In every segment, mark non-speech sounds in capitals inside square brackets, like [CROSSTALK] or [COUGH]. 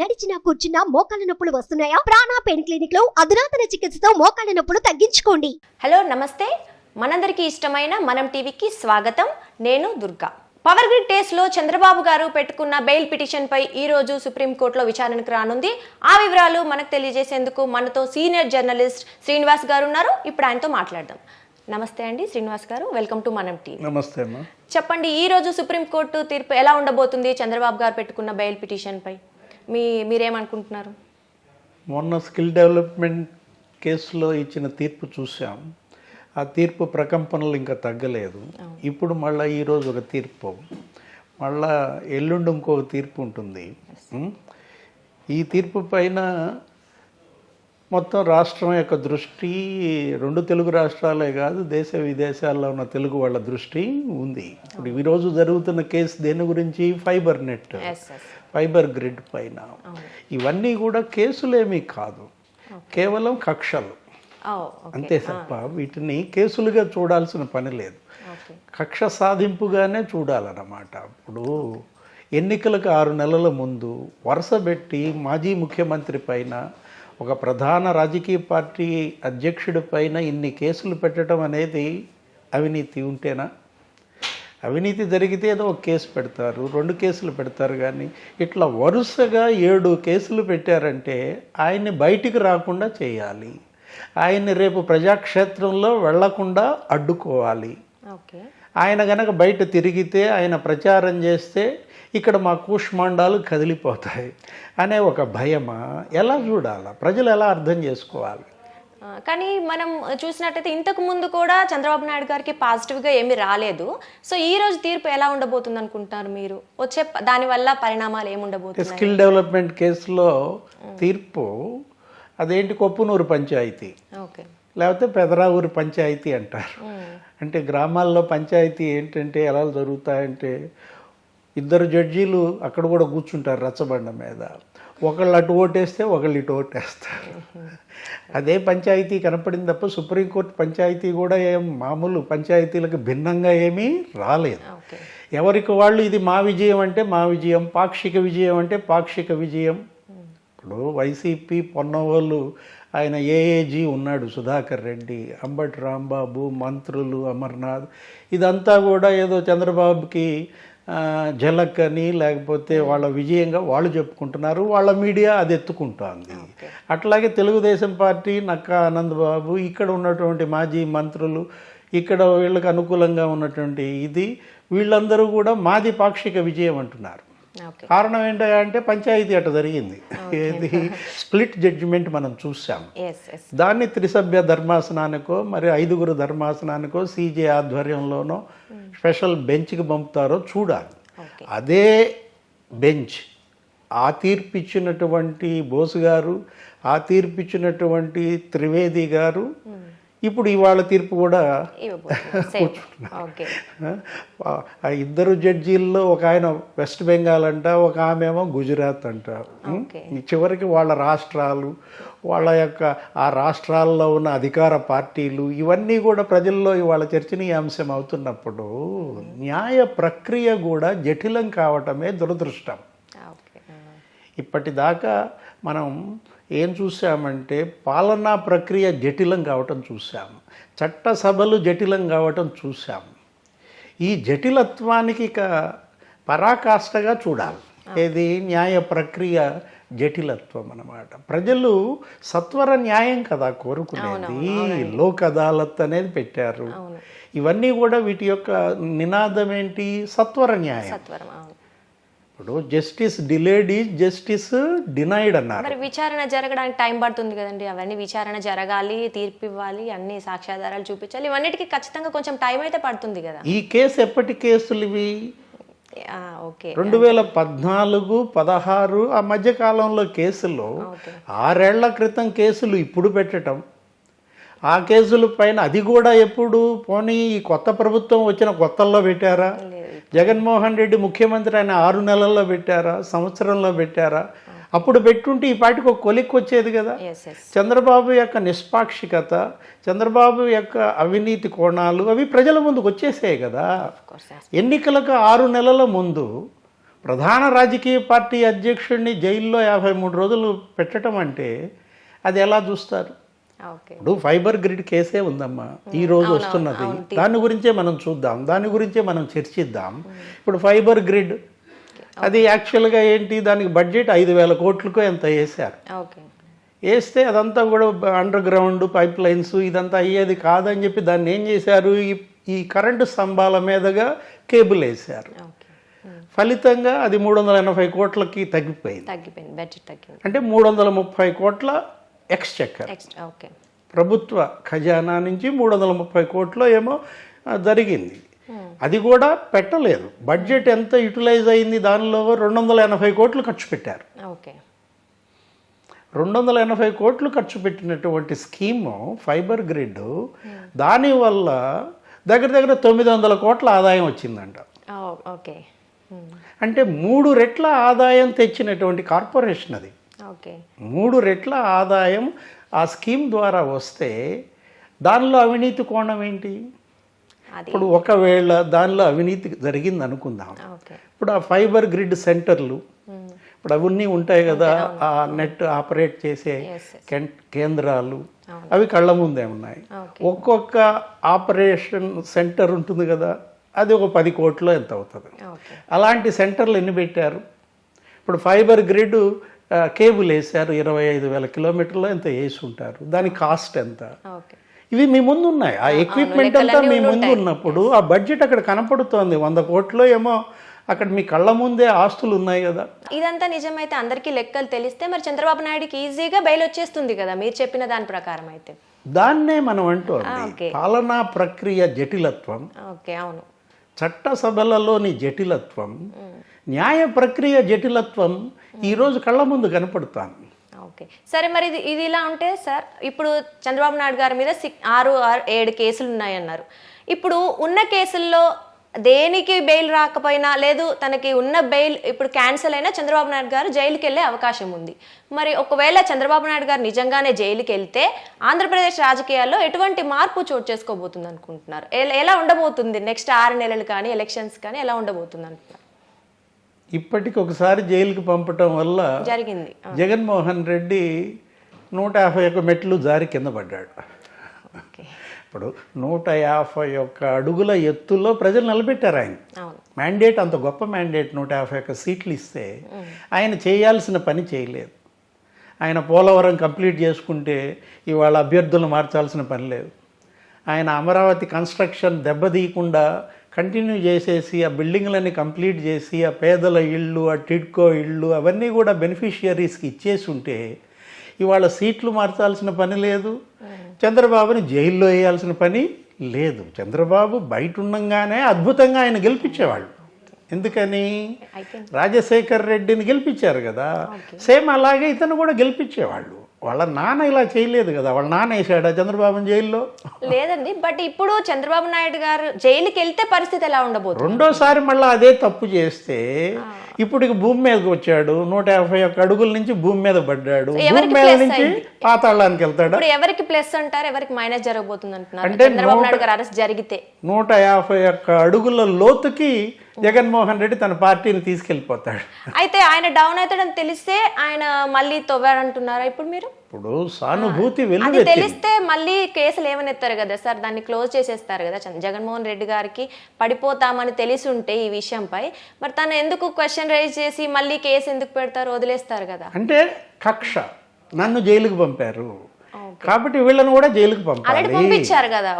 నడిచినా కూర్చున్నా మోకాళ్ళ నొప్పులు వస్తున్నాయా? ప్రాణా పెయిన్ క్లినిక్లో అధునాతన చికిత్సతో మోకాళ్ళ నొప్పులు తగ్గించుకోండి. హలో నమస్తే. మనందరికీ ఇష్టమైన మనం టీవీకి స్వాగతం. నేను దుర్గా. పవర్ గ్రిడ్ కేసులో చంద్రబాబు గారు పెట్టుకున్న బెయిల్ పిటిషన్ పై ఈ రోజు సుప్రీంకోర్టులో విచారణకు రానుంది. ఆ వివరాలు మనకు తెలియజేసేందుకు మనతో సీనియర్ జర్నలిస్ట్ శ్రీనివాస్ గారు ఉన్నారు. ఇప్పుడు ఆయనతో మాట్లాడదాం. నమస్తే అండి Srinivas garu. Welcome to Manam TV. నమస్తే అమ్మా. చెప్పండి ఈ రోజు సుప్రీంకోర్టు తీర్పు ఎలా ఉండబోతుంది చంద్రబాబు గారు పెట్టుకున్న బెయిల్ పిటిషన్ పై మీ మీరేమనుకుంటున్నారు? మొన్న స్కిల్ డెవలప్మెంట్ కేసులో ఇచ్చిన తీర్పు చూసాం ఆ తీర్పు ప్రకంపనలు ఇంకా తగ్గలేదు. ఇప్పుడు మళ్ళీ ఈరోజు ఒక తీర్పు. మళ్ళా ఎల్లుండి ఇంకొక తీర్పు ఉంటుంది? ఈ తీర్పు పైన మొత్తం రాష్ట్రం యొక్క దృష్టి రెండు తెలుగు రాష్ట్రాలే కాదు దేశ విదేశాల్లో ఉన్న తెలుగు వాళ్ళ దృష్టి ఉంది. ఇప్పుడు ఈరోజు జరుగుతున్న కేసు దేని గురించి? Fibre net. ఫైబర్ గ్రిడ్ పైన. ఇవన్నీ కూడా కేసులేమీ కాదు. కేవలం కక్షలు. అంతే తప్ప వీటిని కేసులుగా చూడాల్సిన పని లేదు. కక్ష సాధింపుగానే చూడాలన్నమాట. ఇప్పుడు ఎన్నికలకు ఆరు నెలల ముందు వరుసబెట్టి మాజీ ముఖ్యమంత్రి పైన ఒక ప్రధాన రాజకీయ పార్టీ అధ్యక్షుడి పైన ఇన్ని కేసులు పెట్టడం అనేది అవినీతి ఉంటేనా? అవినీతి జరిగితే ఏదో ఒక కేసు పెడతారు రెండు కేసులు పెడతారు కానీ ఇట్లా వరుసగా ఏడు కేసులు పెట్టారంటే ఆయన్ని బయటికి రాకుండా చేయాలి. ఆయన్ని రేపు ప్రజాక్షేత్రంలో వెళ్ళకుండా అడ్డుకోవాలి. ఓకే. ఆయన గనక బయట తిరిగితే ఆయన ప్రచారం చేస్తే ఇక్కడ మా కూష్మాండాలు కదిలిపోతాయి అనే ఒక భయమా? ఎలా చూడాలా? ప్రజలు ఎలా అర్థం చేసుకోవాలి? కానీ మనం చూసినట్టయితే ఇంతకు ముందు కూడా చంద్రబాబు నాయుడు గారికి పాజిటివ్గా ఏమీ రాలేదు. సో ఈ రోజు తీర్పు ఎలా ఉండబోతుంది అనుకుంటున్నారు మీరు? వచ్చే దానివల్ల పరిణామాలు ఏముండబోతున్నాయి స్కిల్ డెవలప్మెంట్ కేసులో తీర్పు అదేంటి? కొప్పునూరు పంచాయతీ. ఓకే. లేకపోతే పెదరావూరు పంచాయతీ అంటారు. అంటే గ్రామాల్లో పంచాయతీ ఏంటంటే ఎలా జరుగుతాయంటే ఇద్దరు జడ్జీలు అక్కడ కూడా కూర్చుంటారు రచ్చబండ మీద. ఒకళ్ళు అటు ఓటేస్తే ఒకళ్ళు ఇటు ఓటేస్తారు. అదే పంచాయతీ కనపడింది తప్ప సుప్రీంకోర్టు పంచాయతీ కూడా ఏం మామూలు పంచాయతీలకు భిన్నంగా ఏమీ రాలేదు. ఎవరికి వాళ్ళు ఇది మా విజయం అంటే మా విజయం పాక్షిక విజయం అంటే పాక్షిక విజయం. ఇప్పుడు వైసీపీ పొన్నవాళ్ళు ఆయన ఏఏజీ ఉన్నాడు సుధాకర్ రెడ్డి అంబటి రాంబాబు మంత్రులు అమర్నాథ్. ఇదంతా కూడా ఏదో చంద్రబాబుకి ఝలక్ అని లేకపోతే వాళ్ళ విజయంగా వాళ్ళు చెప్పుకుంటున్నారు వాళ్ళ మీడియా అది ఎత్తుకుంటోంది. అట్లాగే తెలుగుదేశం పార్టీ నక్కా ఆనందబాబు ఇక్కడ ఉన్నటువంటి మాజీ మంత్రులు ఇక్కడ వీళ్ళకి అనుకూలంగా ఉన్నటువంటి ఇది వీళ్ళందరూ కూడా మాది పాక్షిక విజయం అంటున్నారు. కారణం ఏంటంటే పంచాయతీ అట్ట జరిగింది. ఏది? స్ప్లిట్ జడ్జిమెంట్ మనం చూసాం దాన్ని త్రిసభ్య ధర్మాసనానికో మరి ఐదుగురు ధర్మాసనానికో సీజే ఆధ్వర్యంలోనో స్పెషల్ బెంచ్కి పంపుతారో చూడాలి. అదే బెంచ్. ఆ తీర్పు ఇచ్చినటువంటి బోసు గారు ఆ తీర్పు ఇచ్చినటువంటి త్రివేది గారు ఇప్పుడు ఇవాళ తీర్పు కూడా [LAUGHS] ఆ, ఇద్దరు జడ్జీల్లో ఒక ఆయన వెస్ట్ బెంగాల్ అంట ఒక ఆమె ఏమో గుజరాత్ అంట. చివరికి వాళ్ళ రాష్ట్రాలు వాళ్ళ యొక్క ఆ రాష్ట్రాల్లో ఉన్న అధికార పార్టీలు ఇవన్నీ కూడా ప్రజల్లో ఇవాళ చర్చనీయాంశం అవుతున్నప్పుడు న్యాయ ప్రక్రియ కూడా జటిలం కావటమే దురదృష్టం. ఇప్పటిదాకా మనం ఏం చూసామంటే పాలనా ప్రక్రియ జటిలం కావటం చూసాం చట్టసభలు జటిలం కావటం చూసాం ఈ జటిలత్వానికి ఇక పరాకాష్ఠగా చూడాలి. ఏది? న్యాయ ప్రక్రియ జటిలత్వం అన్నమాట. ప్రజలు సత్వర న్యాయం కదా కోరుకునేది. లోక్ అదాలత్ అనేది పెట్టారు. ఇవన్నీ కూడా వీటి యొక్క నినాదం ఏంటి? సత్వర న్యాయం. ఇప్పుడు justice delayed is justice denied అన్నారు. మరి విచారణ జరగడానికి టైం పడుతుంది కదండి. అవన్నీ విచారణ జరగాలి తీర్పు ఇవ్వాలి అన్ని సాక్ష్యాధారాలు చూపించాలి. ఇవన్నిటికీ ఖచ్చితంగా కొంచెం టైం అయితే పడుతుంది కదా. ఈ కేసు ఎప్పటి కేసులు ఇవి? ఓకే. రెండు వేల పద్నాలుగు పదహారు ఆ మధ్య కాలంలో కేసులు ఆరేళ్ళ క్రితం కేసులు ఇప్పుడు పెట్టడం. ఆ కేసుల పైన అది కూడా ఎప్పుడు? పోనీ ఈ కొత్త ప్రభుత్వం వచ్చిన కొత్తల్లో పెట్టారా? జగన్మోహన్ రెడ్డి ముఖ్యమంత్రి అయిన ఆరు నెలల్లో పెట్టారా సంవత్సరంలో పెట్టారా? అప్పుడు పెట్టుంటే ఈ పాటికి ఒక కొలిక్కి వచ్చేది కదా. చంద్రబాబు యొక్క నిష్పాక్షికత చంద్రబాబు యొక్క అవినీతి కోణాలు అవి ప్రజల ముందుకు వచ్చేసాయి కదా. ఎన్నికలకు ఆరు నెలల ముందు ప్రధాన రాజకీయ పార్టీ అధ్యక్షుడిని జైల్లో యాభై మూడు రోజులు పెట్టడం అంటే అది ఎలా చూస్తారు? ఇప్పుడు ఫైబర్ గ్రిడ్ కేసే ఉందమ్మా. ఈ రోజు వస్తున్నది. దాని గురించే మనం చూద్దాం. దాని గురించే మనం చర్చిద్దాం. ఇప్పుడు ఫైబర్ గ్రిడ్ అది యాక్చువల్గా ఏంటి? దానికి బడ్జెట్ ఐదు వేల కోట్లకో ఎంత వేశారు? ఓకే వేస్తే అదంతా కూడా అండర్ గ్రౌండ్ పైప్ లైన్స్ ఇదంతా అయ్యేది కాదని చెప్పి దాన్ని ఏం చేశారు? ఈ ఈ కరెంటు స్తంభాల మీదుగా కేబుల్ వేశారు. ఓకే ఫలితంగా అది మూడు వందల ఎనభై కోట్లకి తగ్గిపోయింది. తగ్గిపోయింది బడ్జెట్ తగ్గింది. అంటే మూడు వందల ముప్పై కోట్ల ఎక్స్చెక్కర్ ఓకే ప్రభుత్వ ఖజానా నుంచి మూడు వందల ముప్పై కోట్లు ఏమో జరిగింది. అది కూడా పెట్టలేదు. బడ్జెట్ ఎంత యూటిలైజ్ అయింది దానిలో రెండు వందల ఎనభై కోట్లు ఖర్చు పెట్టారు. ఓకే రెండు వందల ఎనభై కోట్లు ఖర్చు పెట్టినటువంటి స్కీము ఫైబర్ గ్రిడ్ దానివల్ల దగ్గర దగ్గర తొమ్మిది వందల కోట్ల ఆదాయం వచ్చిందంట. ఓకే అంటే మూడు రెట్ల ఆదాయం తెచ్చినటువంటి కార్పొరేషన్ అది. మూడు రెట్ల ఆదాయం ఆ స్కీమ్ ద్వారా వస్తే దానిలో అవినీతి కోణం ఏంటి? ఇప్పుడు ఒకవేళ దానిలో అవినీతి జరిగింది అనుకుందాం. ఇప్పుడు ఆ ఫైబర్ గ్రిడ్ సెంటర్లు ఇప్పుడు అవన్నీ ఉంటాయి కదా ఆ నెట్ ఆపరేట్ చేసే కేంద్రాలు అవి కళ్ళ ముందే ఉన్నాయి. ఒక్కొక్క ఆపరేషన్ సెంటర్ ఉంటుంది కదా అది ఒక పది కోట్లు ఎంత అవుతుంది. అలాంటి సెంటర్లు ఎన్ని పెట్టారు? ఇప్పుడు ఫైబర్ గ్రిడ్ కేబుల్ వేసారు ఇరవై ఐదు వేల కిలోమీటర్లో ఎంత వేసి ఉంటారు. దాని కాస్ట్ ఎంత? ఇవి మీ ముందు ఉన్నాయి ఆ ఎక్విప్మెంట్ అంతా మీ ముందు ఉన్నప్పుడు ఆ బడ్జెట్ అక్కడ కనపడుతోంది. వంద కోట్లు ఏమో అక్కడ మీ కళ్ళ ముందే ఆస్తులు ఉన్నాయి కదా. ఇదంతా నిజమైతే అందరికీ లెక్కలు తెలిస్తే మరి చంద్రబాబు నాయుడుకి ఈజీగా బయలు వచ్చేస్తుంది కదా మీరు చెప్పిన దాని ప్రకారం అయితే. దాన్నే మనం ఓకే. పాలనా ప్రక్రియ జటిలత్వం. ఓకే అవును. చట్టసభలలోని జటిలత్వం న్యాయ ప్రక్రియ జటిలత్వం ఈరోజు కళ్ళ ముందు కనపడుతాను ఓకే. సరే మరి ఇది ఇది ఇలా ఉంటే సార్ ఇప్పుడు చంద్రబాబు నాయుడు గారి మీద సిక్ ఆరు ఆరు ఏడు కేసులు ఉన్నాయన్నారు ఇప్పుడు ఉన్న కేసుల్లో దేనికి బెయిల్ రాకపోయినా లేదు తనకి ఉన్న బెయిల్ ఇప్పుడు క్యాన్సిల్ అయినా చంద్రబాబు నాయుడు గారు జైలుకి వెళ్ళే అవకాశం ఉంది. మరి ఒకవేళ చంద్రబాబు నాయుడు గారు నిజంగానే జైలుకి వెళ్తే ఆంధ్రప్రదేశ్ రాజకీయాల్లో ఎటువంటి మార్పు చోటు చేసుకోబోతుంది అనుకుంటున్నారు? ఎల- ఉండబోతుంది నెక్స్ట్ ఆరు నెలలు కానీ ఎలక్షన్స్ కానీ ఎలా ఉండబోతుంది అనుకుంటున్నారు? ఇప్పటికి ఒకసారి జైలుకి పంపటం వల్ల జరిగింది. జగన్మోహన్ రెడ్డి నూట యాభై ఒక్క మెట్లు జారి కింద పడ్డాడు. ఓకే. ఇప్పుడు నూట యాభై ఒక్క అడుగుల ఎత్తులో ప్రజలు నిలబెట్టారు ఆయన. మ్యాండేట్ అంత గొప్ప మ్యాండేట్ నూట యాభై ఒక్క సీట్లు ఇస్తే ఆయన చేయాల్సిన పని చేయలేదు. ఆయన పోలవరం కంప్లీట్ చేసుకుంటే ఇవాళ అభ్యర్థులు మార్చాల్సిన పని లేదు. ఆయన అమరావతి కన్స్ట్రక్షన్ దెబ్బతీయకుండా కంటిన్యూ చేసేసి ఆ బిల్డింగ్లన్నీ కంప్లీట్ చేసి ఆ పేదల ఇళ్ళు ఆ టిడ్కో ఇళ్ళు అవన్నీ కూడా బెనిఫిషియరీస్కి ఇచ్చేసి ఉంటే ఇవాళ సీట్లు మార్చాల్సిన పని లేదు. చంద్రబాబుని జైల్లో వేయాల్సిన పని లేదు. చంద్రబాబు బయట ఉండంగానే అద్భుతంగా ఆయన గెలిపించేవాళ్ళు. ఎందుకని? రాజశేఖర్ రెడ్డిని గెలిపించారు కదా. సేమ్ అలాగే ఇతను కూడా గెలిపించేవాళ్ళు. వాళ్ళ నాన్న ఇలా చేయలేదు కదా. వాళ్ళ నాన్న వేసాడా చంద్రబాబుని జైల్లో? లేదండి బట్ ఇప్పుడు చంద్రబాబు నాయుడు గారు జైలుకి వెళ్తే పరిస్థితి ఎలా ఉండబోతుంది? రెండోసారి మళ్ళీ అదే తప్పు చేస్తే ఇప్పుడు భూమి మీదకి వచ్చాడు. నూట యాభై ఒక్క అడుగుల నుంచి భూమి మీద పడ్డాడు. భూమి మీద నుంచి? పాతాళానికి వెళ్తాడా? ఎవరికి ప్లస్ అంటారు? ఎవరికి మైనస్ జరగబోతుంది అంటున్నారు అంటే జరిగితే. నూట యాభై ఒక్క అడుగుల లోతుకి జగన్మోహన్ రెడ్డి తన పార్టీని తీసుకెళ్ళిపోతాడు. అయితే ఆయన డౌన్ అవుతాడని తెలిస్తే ఆయన మళ్ళీ తవ్వాడంటున్నారా ఇప్పుడు మీరు? ఇప్పుడు సానుభూతి అది తెలిస్తే మళ్ళీ కేసులు ఏమనెత్తారు కదా సార్? దాన్ని క్లోజ్ చేసేస్తారు కదా జగన్మోహన్ రెడ్డి గారికి పడిపోతామని తెలిసి ఉంటే ఈ విషయంపై. మరి తను ఎందుకు క్వశ్చన్ రైజ్ చేసి మళ్ళీ కేసు ఎందుకు పెడతారు? వదిలేస్తారు కదా. అంటే కక్ష. నన్ను జైలుకు పంపారు. కాబట్టి వీళ్ళని కూడా జైలుకు పంపాలి. పంపించారు కదా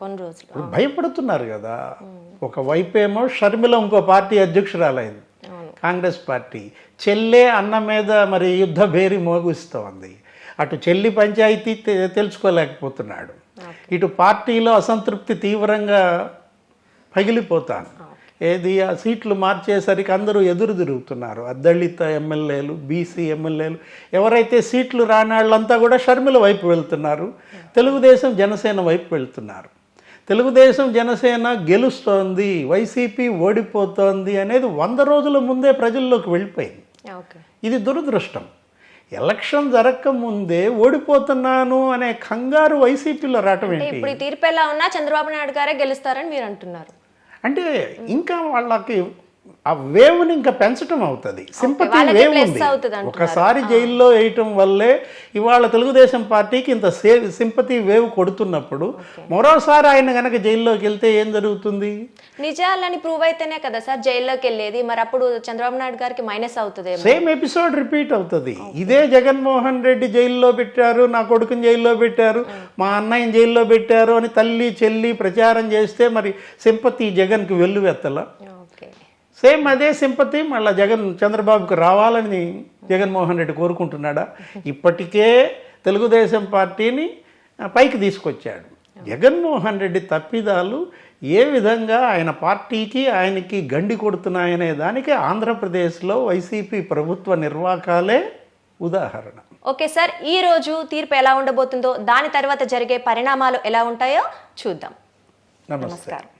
కొన్ని రోజులు. భయపడుతున్నారు కదా. ఒక వైపేమో షర్మిల ఇంకో పార్టీ అధ్యక్షురాలైంది. కాంగ్రెస్ పార్టీ. చెల్లే అన్న మీద మరి యుద్ధ భేరి మోగిస్తోంది. అటు చెల్లి పంచాయతీ తెలుసుకోలేకపోతున్నాడు. ఇటు పార్టీలో అసంతృప్తి తీవ్రంగా పగిలిపోతాను. ఏది? ఆ సీట్లు మార్చేసరికి అందరూ ఎదురు తిరుగుతున్నారు. ఆ దళిత ఎమ్మెల్యేలు బీసీ ఎమ్మెల్యేలు. ఎవరైతే సీట్లు రాని వాళ్ళంతా కూడా షర్మిల వైపు వెళ్తున్నారు. తెలుగుదేశం జనసేన వైపు వెళ్తున్నారు. తెలుగుదేశం జనసేన గెలుస్తోంది వైసీపీ ఓడిపోతోంది అనేది వంద రోజుల ముందే ప్రజల్లోకి వెళ్ళిపోయింది. ఇది దురదృష్టం. ఎలక్షన్ జరగక ముందే ఓడిపోతున్నాను అనే కంగారు వైసీపీలో రావటం ఏంటి? ఇప్పుడు తీర్పు ఎలా ఉన్నా చంద్రబాబు నాయుడు గారే గెలుస్తారని మీరు అంటున్నారు. అంటే ఇంకా వాళ్ళకి ఆ వేవ్ని ఇంకా పెంచటం అవుతుంది. సింపతి వేవ్ ఉంది. అవుతది. ఒకసారి జైల్లో వేయటం వల్లే ఇవాళ తెలుగుదేశం పార్టీకి ఇంత సే సింపతి వేవ్ కొడుతున్నప్పుడు మరోసారి ఆయన గనక జైల్లోకి వెళ్తే ఏం జరుగుతుంది? నిజాలని ప్రూవ్ అయితేనే కదా సార్ జైల్లోకి వెళ్ళేది. మరి అప్పుడు చంద్రబాబు నాయుడు గారికి మైనస్ అవుతుందేమో. సేమ్ ఎపిసోడ్ రిపీట్ అవుతుంది. ఇదే జగన్మోహన్ రెడ్డి జైల్లో పెట్టారు నా కొడుకుని జైల్లో పెట్టారు మా అన్నయ్యని జైల్లో పెట్టారు అని తల్లి చెల్లి ప్రచారం చేస్తే మరి సింపతి జగన్కి వెల్లువెత్తల? సేమ్ అదే సింపతి మళ్ళీ జగన్ చంద్రబాబుకు రావాలని జగన్మోహన్ రెడ్డి కోరుకుంటున్నాడా? ఇప్పటికే తెలుగుదేశం పార్టీని పైకి తీసుకొచ్చాడు. జగన్మోహన్ రెడ్డి తప్పిదాలు ఏ విధంగా ఆయన పార్టీకి ఆయనకి గండి కొడుతున్నాయనే దానికి ఆంధ్రప్రదేశ్లో వైసీపీ ప్రభుత్వ నిర్వాకాలే ఉదాహరణ. ఓకే సార్ ఈ రోజు తీర్పు ఎలా ఉండబోతుందో దాని తర్వాత జరిగే పరిణామాలు ఎలా ఉంటాయో చూద్దాం. నమస్కారం.